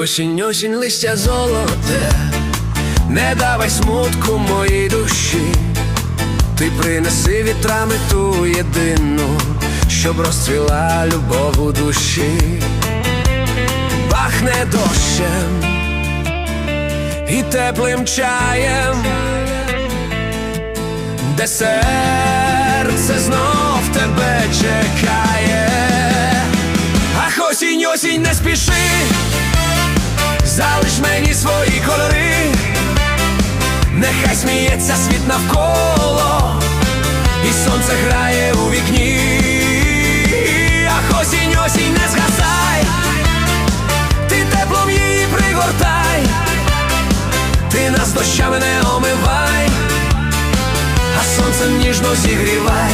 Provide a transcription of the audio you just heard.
осінь, осінь, листя золоте, не давай смутку моїй душі, ти принеси вітрами ту єдину, щоб розцвіла любов у душі, пахне дощем і теплим чаєм, де серце знов тебе чекає. Сміється світ навколо, і сонце грає у вікні. Ах, осінь, осінь, не згасай, ти теплом її пригортай, ти нас дощами не омивай, а сонцем ніжно зігрівай.